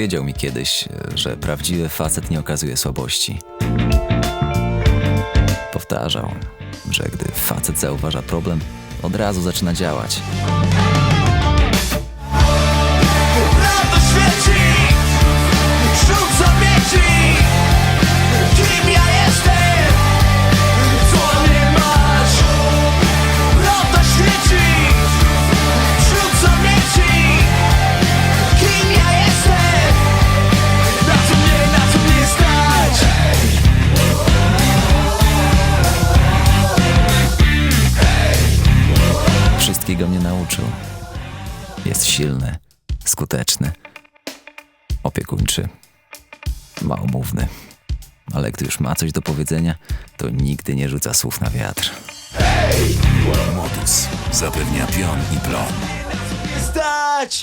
Powiedział mi kiedyś, że prawdziwy facet nie okazuje słabości. Powtarzał, że gdy facet zauważa problem, od razu zaczyna działać. Wszystkiego mnie nauczył. Jest silny, skuteczny, opiekuńczy, małomówny. Ale gdy już ma coś do powiedzenia, to nigdy nie rzuca słów na wiatr. Modus zapewnia pion i plon. Stać